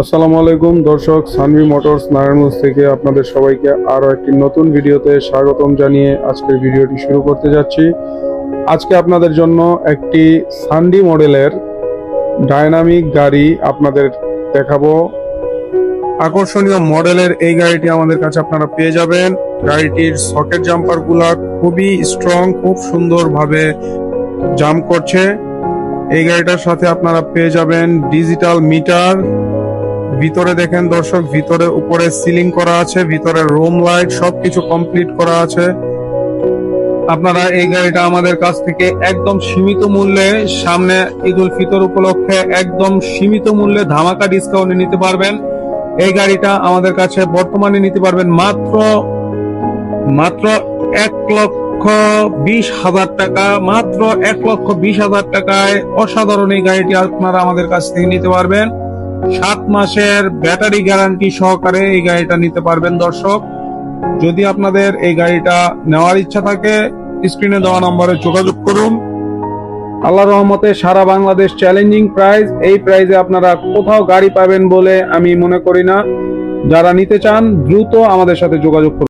আসসালামু আলাইকুম, দর্শক সানভি মোটরস নারায়ণগঞ্জ থেকে আপনাদের সবাইকে আরও একটি নতুন ভিডিওতে স্বাগতম জানিয়ে আজকের ভিডিওটি শুরু করতে যাচ্ছি। আজকে আপনাদের জন্য একটি সানডি মডেলের ডায়নামিক গাড়ি আপনাদের দেখাবো। আকর্ষণীয় মডেলের এই গাড়িটি আমাদের কাছে আপনারা পেয়ে যাবেন। গাড়িটির সকেট জাম্পারগুলা খুবই স্ট্রং খুব সুন্দরভাবে জাম্প করছে। এই গাড়িটার সাথে আপনারা পেয়ে যাবেন ডিজিটাল মিটার ভিতরে দেখেন দর্শক, ভিতরে উপরে সিলিং করা আছে, ভিতরে রুম লাইট, সবকিছু কমপ্লিট করা আছে। আপনারা এই গাড়িটা আমাদের কাছ থেকে একদম সীমিত মূল্যে সামনে ঈদ উল ফিতর উপলক্ষে একদম সীমিত মূল্যে ধামাকা ডিসকাউন্টে নিতে পারবেন। এই গাড়িটা আমাদের কাছে বর্তমানে নিতে পারবেন মাত্র মাত্র এক লক্ষ বিশ হাজার টাকা, মাত্র এক লক্ষ বিশ হাজার টাকায় অসাধারণ এই গাড়িটি আপনারা আমাদের কাছ থেকে নিতে পারবেন। সাত মাসের ব্যাটারি গ্যারান্টি সহকারে এই গাড়িটা নিতে পারবেন দর্শক। যদি আপনাদের এই গাড়িটা নেওয়ার ইচ্ছা থাকে, স্ক্রিনে দেওয়া নম্বরে যোগাযোগ করুন। আল্লাহ রহমতে সারা বাংলাদেশ চ্যালেঞ্জিং প্রাইস এই প্রাইজে আপনারা কোথাও গাড়ি পাবেন বলে আমি মনে করি না। যারা নিতে চান, দ্রুত আমাদের সাথে যোগাযোগ করুন।